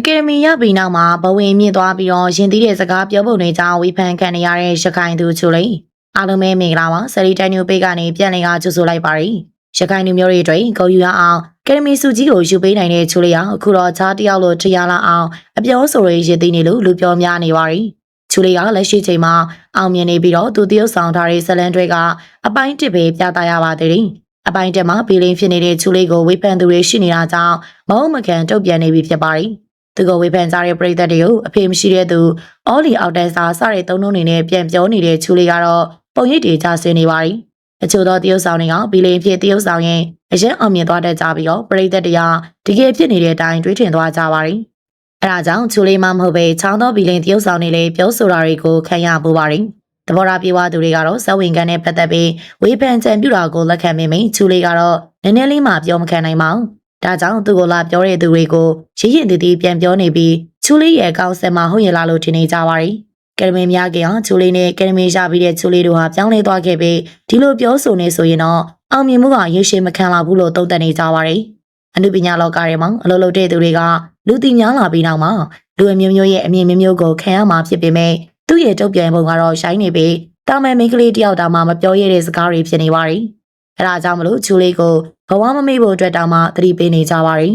အကယ်ဒမီရပြီးနောက်မှာဘဝင်မြင့်သွားပြီးတော့ရင်သီးတဲ့စကားပြောပုံတွေကြောင့်ဝေဖန်ခံနေရတဲ့ရခိုင်သူချိုလေးအားလုံးပဲမင်္ဂလာပါဆရီတိုင်းညိုပေးကနေပြန်လည်ကကြိုဆိုလိုက်ပါရစေရခိုင်လူမျိုးတွေအတွက်ဂုဏ်ယူရအောင်အကယ်ဒမီစုကြီးကိုယူပေးနိုင်တဲ့ချိုလေးကအခုတော့ခြားတယောက်လိုထရလာအောင်အပြောဆိုရရည်သိနေလို့လူပြောများနေပါရီချိုလေးကလက်ရှိချိန်မှာအောင်မြင်နေပြီးတော့သူတရုပ်ဆောင်ထားတဲ့ဇလန်တွေကအပိုင်းတစ်ပဲပြသရပါသေးတယ်အပိုင်းတက်မှာဘီလင်းဖြစ်နေတဲ့ချိုလေးကိုဝေဖန်သူတွေရှိနေတာကြောင့်မဟုတ်မကန်တုတ်ပြန်နေပြီဖြစ်ပါရီ သူကဝေဖန်ကြတဲ့ပရိသတ်တွေကိုအဖေမရှိတဲ့သူအော်လီအောက်တန်စာစတဲ့သုံးလုံးနေနဲ့ပြန်ပြောနေတဲ့ချူလေးကတော့ပုံရိပ်တွေကြဆင်းနေပါပြီ။အချို့သောတရုပ်ဆောင်တွေကဘီလင်းဖြစ်တရုပ်ဆောင်ရင်အရင်အောင်မြင်သွားတတ်ကြပြီးတော့ပရိသတ်တွေကတကယ်ဖြစ်နေတဲ့အတိုင်းတွေးထင်သွားကြပါပြီ။အဲဒါကြောင့်ချူလေးမှမဟုတ်ပဲချောင်းသောဘီလင်းတရုပ်ဆောင်တွေလည်းပြောဆိုတာတွေကိုခံရပူပါရင်တဘောရာပြေဝသူတွေကတော့ဇဝင်ကန်နဲ့ပတ်သက်ပြီးဝေဖန်ကြံပြူတာကိုလက်ခံမိမိချူလေးကတော့နည်းနည်းလေးမှပြောမခံနိုင်ပါဘူး။ ဒါကြောင့်သူကလာပြောတဲ့သူတွေကိုရည်ရည်တည်တည်ပြန်ပြောနေပြီးချူလေးရဲ့အကောင့်ဆက်မှာဟုတ်ရလားလို့ထင်နေကြပါရီကယ်ဒမီများကအောင်ချူလေးနဲ့ကယ်ဒမီရပြီးတဲ့ချူလေးတို့ဟာပြောင်းလဲသွားခဲ့ပြီးဒီလိုပြောဆိုနေဆိုရင်တော့အောင်မြင်မှုကရေရှည်မခံလာဘူးလို့သုံးသပ်နေကြပါရီအနုပညာလောကထဲမှာအလုပ်လုပ်တဲ့သူတွေကလူသိများလာပြီးနောက်မှာလူအမျိုးမျိုးရဲ့အမြင်မျိုးမျိုးကိုခံရမှာဖြစ်ပေမဲ့သူ့ရဲ့တုတ်ပြန်ပုံကတော့ရှိုင်းနေပြီးတာမန်မိန်းကလေးတယောက်တောင်မှမပြောရတဲ့စကားတွေဖြစ်နေပါရီ အဲဒါကြောင့်မလို့ချူလေးကိုဘဝမမေ့ဖို့အတွက်တောင်မှသတိပေးနေကြပါရီ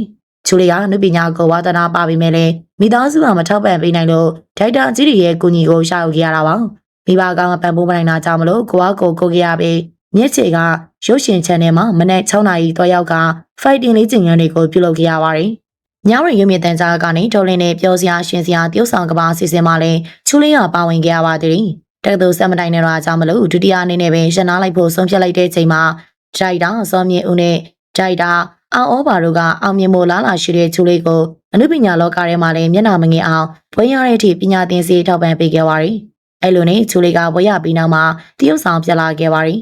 ချူလီကနုပညာကိုဝါသနာပါပေမဲ့လည်းမိသားစုကမထောက်ပံ့ပေးနိုင်လို့ဒိုက်တာကြီးရဲ့ကိုညီကိုရှာယူခဲ့ရတာပါမိဘကမပံ့ပိုးမနိုင်တာကြောင့်မလို့ကိုကကိုကိုခဲ့ရပြီးမြက်ချေကရုပ်ရှင် channel မှာမနေ့6နာရီတော့ရောက်က fighting လေးကျင်ငန်းတွေကိုပြုလုပ်ခဲ့ရပါတယ်ညရင်ရုံမြင့်တန်ကြားကနေတော်လင်းနဲ့ပြောစရာရှင်စရာတယောက်ဆောင်ကဘာအစီအစဉ်မှာလည်းချူလေးကပါဝင်ခဲ့ရပါသေးတယ်တက္ကသိုလ်ဆက်မတိုင်နေတာကြောင့်မလို့ဒုတိယအနေနဲ့ပဲရှင်းနာလိုက်ဖို့ဆုံးဖြတ်လိုက်တဲ့ချိန်မှာ ဒိုက်တာစောမြင့်ဦးနဲ့ဒိုက်တာအောင်ဩဘာတို့ကအောင်မြင်ဖို့လားလာရှိတဲ့ချူလေးကိုအနုပညာလောကထဲမှာလည်းမျက်နှာမငယ်အောင်ဘွဲရတဲ့အထိပညာသင်စီထောက်ပံ့ပေးခဲ့ပါရီအဲ့လိုနဲ့ချူလေးကဘွဲရပြီးနောက်မှာတရုတ်ဆောင်ပြလာခဲ့ပါရီ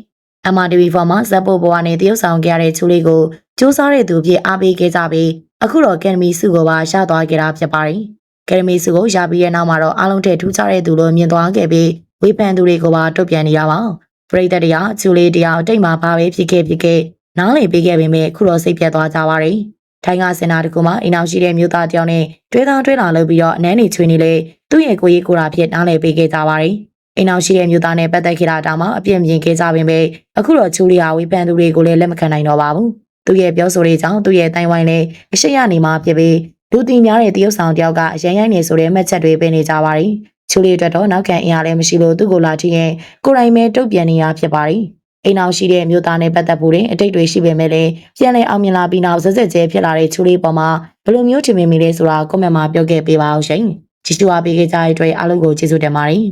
MRTV ဖော်မှာဇက်ပိုဘွားနဲ့တရုတ်ဆောင်ခဲ့ရတဲ့ချူလေးကိုစူးစမ်းတဲ့သူဖြစ်အားပေးခဲ့ကြပြီးအခုတော့ကယ်ဒမီစုကိုပါရသွားခဲ့တာဖြစ်ပါရီကယ်ဒမီစုကိုရပြီးတဲ့နောက်မှာတော့အားလုံးထက်ထူးခြားတဲ့သူလို့မြင်သွားခဲ့ပြီးဝေဖန်သူတွေကိုပါတုတ်ပြန်နေရပါ ပရိသတ်တွေကချူလေးတရားအတိတ်မှာဘာပဲဖြစ်ခဲ့ဖြစ်ခဲ့နားလည်ပေးခဲ့ပေမဲ့ခုတော့စိတ်ပြတ်သွားကြပါရီထိုင်းကစင်နာတကူမှာအိမ်အောင်ရှိတဲ့မြို့သားတယောက်နဲ့တွဲသားတွဲလာလုပ်ပြီးတော့အနန်းနေချွေနေလေသူ့ရဲ့ကိုကြီးကိုရာဖြစ်နားလည်ပေးခဲ့ကြပါရီအိမ်အောင်ရှိတဲ့မြို့သားနဲ့ပတ်သက်ခဲ့တာတောင်မှအပြည့်မြင်ခဲ့ကြပေမဲ့အခုတော့ချူလီယာဝေဖန်သူတွေကိုလည်းလက်မခံနိုင်တော့ပါဘူးသူရဲ့ပြောဆိုတွေကြောင့်သူ့ရဲ့တိုင်ဝိုင်းနဲ့အရှိရနေမှာဖြစ်ပြီးလူတီများတဲ့တရုတ်ဆောင်တယောက်ကအရန်ရိုင်းနေဆိုတဲ့မှတ်ချက်တွေပေးနေကြပါရီ ချူလီအတွက်တော့နောက်ခံအင်အားလည်းမရှိလို့သူ့ကိုလာထီးရင်ကိုယ်တိုင်ပဲတုတ်ပြန်နေရဖြစ်ပါရီအိမ်အောင်ရှိတဲ့မြို့သားနဲ့ပတ်သက်ဖို့တင်အတိတ်တွေရှိပေမဲ့လည်းပြန်လည်အောင်မြင်လာပြီးနောက်ဇက်ဇက်ကျဲဖြစ်လာတဲ့ချူလီပေါ်မှာဘယ်လိုမျိုးထင်မြင်မိလဲဆိုတာကွန်မန့်မှာပြောခဲ့ပေးပါအောင်ရှင်ကြည့်ရှုအားပေးခဲ့ကြတဲ့အတွက်အားလုံးကိုကျေးဇူးတင်ပါတယ်